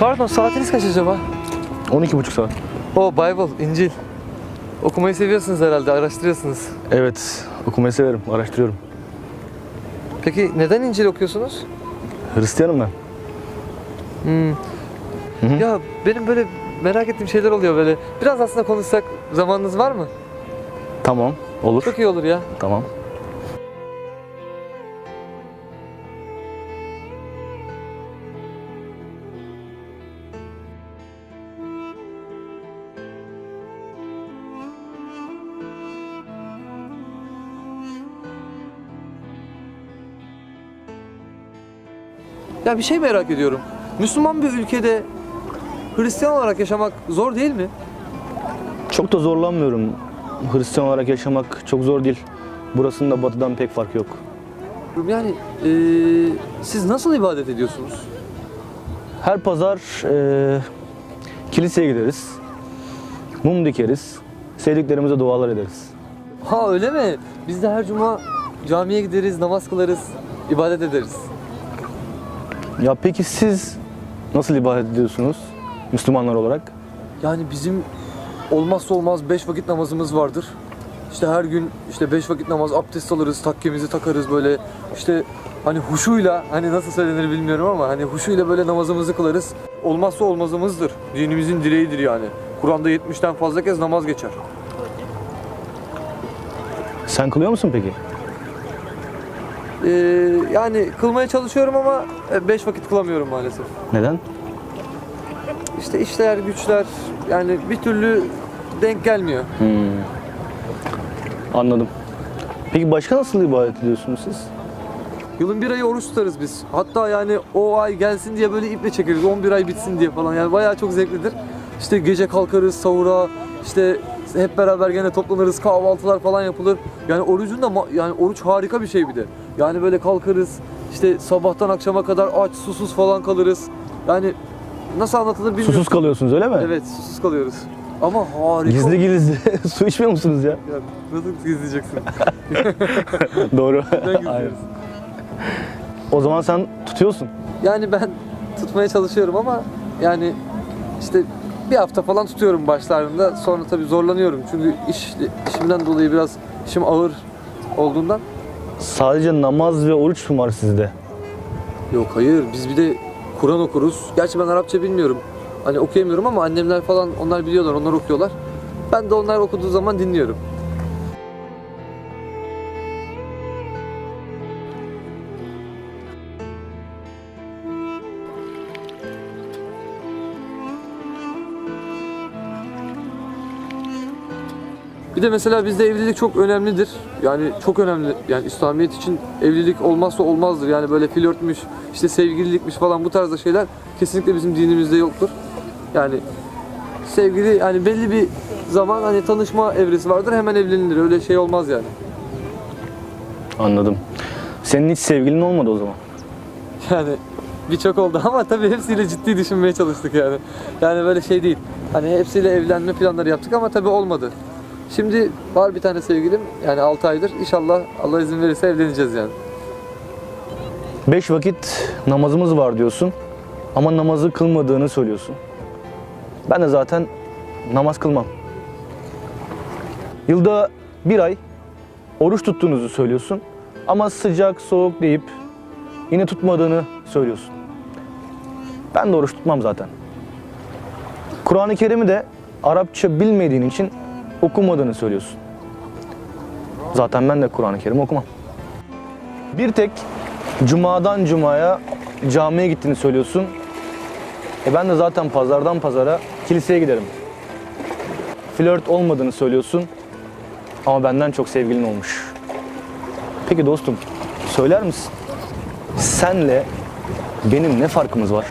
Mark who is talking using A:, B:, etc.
A: Pardon saatiniz kaç acaba?
B: 12,5 saat.
A: O Bible, İncil. Okumayı seviyorsunuz herhalde, araştırıyorsunuz.
B: Evet, okumayı severim, araştırıyorum.
A: Peki neden İncil okuyorsunuz?
B: Hristiyanım ben. hı.
A: Ya benim böyle merak ettiğim şeyler oluyor böyle. Biraz aslında konuşsak zamanınız var mı?
B: Tamam, olur.
A: Çok iyi olur ya.
B: Tamam.
A: Ya bir şey merak ediyorum. Müslüman bir ülkede Hristiyan olarak yaşamak zor değil mi?
B: Çok da zorlanmıyorum. Hristiyan olarak yaşamak çok zor değil. Burasının da batıdan pek farkı yok.
A: Yani eee, siz nasıl ibadet ediyorsunuz?
B: Her pazar eee, kiliseye gideriz. Mum dikeriz. Sevdiklerimize dualar ederiz.
A: Ha öyle mi? Biz de her cuma camiye gideriz, namaz kılarız, ibadet ederiz.
B: Ya peki siz nasıl ibadet ediyorsunuz Müslümanlar olarak?
A: Yani bizim olmazsa olmaz beş vakit namazımız vardır. İşte her gün işte beş vakit namaz abdest alırız, takkemizi takarız böyle işte hani huşuyla hani nasıl söylenir bilmiyorum ama hani huşuyla böyle namazımızı kılarız. Olmazsa olmazımızdır. Dinimizin direğidir yani. Kur'an'da 70'ten fazla kez namaz geçer.
B: Sen kılıyor musun peki?
A: Ee, yani kılmaya çalışıyorum ama e, beş vakit kılamıyorum maalesef.
B: Neden?
A: İşte işler, güçler yani bir türlü denk gelmiyor.
B: Hmm. Anladım. Peki başka nasıl ibadet ediyorsunuz siz?
A: Yılın bir ayı oruç tutarız biz. Hatta yani o ay gelsin diye böyle iple çekeriz. 11 ay bitsin diye falan. Yani bayağı çok zevklidir. İşte gece kalkarız sahura. işte hep beraber gene toplanırız. Kahvaltılar falan yapılır. Yani orucun da yani oruç harika bir şey bir de. Yani böyle kalkarız. işte sabahtan akşama kadar aç susuz falan kalırız. Yani nasıl anlatılır bilmiyorum.
B: Susuz kalıyorsunuz öyle mi?
A: Evet susuz kalıyoruz. Ama harika.
B: Gizli gizli su içmiyor musunuz ya?
A: Ya nasıl gizleyeceksin?
B: Doğru. Aynen. o zaman sen tutuyorsun.
A: Yani ben tutmaya çalışıyorum ama yani işte bir hafta falan tutuyorum başlarında. Sonra tabii zorlanıyorum. Çünkü iş işimden dolayı biraz işim ağır olduğundan.
B: Sadece namaz ve oruç mu var sizde?
A: Yok hayır biz bir de Kur'an okuruz. Gerçi ben Arapça bilmiyorum. Hani okuyamıyorum ama annemler falan onlar biliyorlar, onlar okuyorlar. Ben de onlar okuduğu zaman dinliyorum. Bir de mesela bizde evlilik çok önemlidir. Yani çok önemli. Yani İslamiyet için evlilik olmazsa olmazdır. Yani böyle flörtmüş, işte sevgililikmiş falan bu tarzda şeyler kesinlikle bizim dinimizde yoktur. Yani sevgili yani belli bir zaman hani tanışma evresi vardır hemen evlenilir. Öyle şey olmaz yani.
B: Anladım. Senin hiç sevgilin olmadı o zaman.
A: Yani birçok oldu ama tabii hepsiyle ciddi düşünmeye çalıştık yani. Yani böyle şey değil. Hani hepsiyle evlenme planları yaptık ama tabii olmadı. Şimdi var bir tane sevgilim yani 6 aydır. İnşallah Allah izin verirse evleneceğiz yani.
B: Beş vakit namazımız var diyorsun ama namazı kılmadığını söylüyorsun. Ben de zaten namaz kılmam. Yılda bir ay oruç tuttuğunuzu söylüyorsun ama sıcak soğuk deyip yine tutmadığını söylüyorsun. Ben de oruç tutmam zaten. Kur'an-ı Kerim'i de Arapça bilmediğin için okumadığını söylüyorsun. Zaten ben de Kur'an-ı Kerim okumam. Bir tek cumadan cumaya camiye gittiğini söylüyorsun. E ben de zaten pazardan pazara kiliseye giderim. Flört olmadığını söylüyorsun. Ama benden çok sevgilin olmuş. Peki dostum, söyler misin? Senle benim ne farkımız var?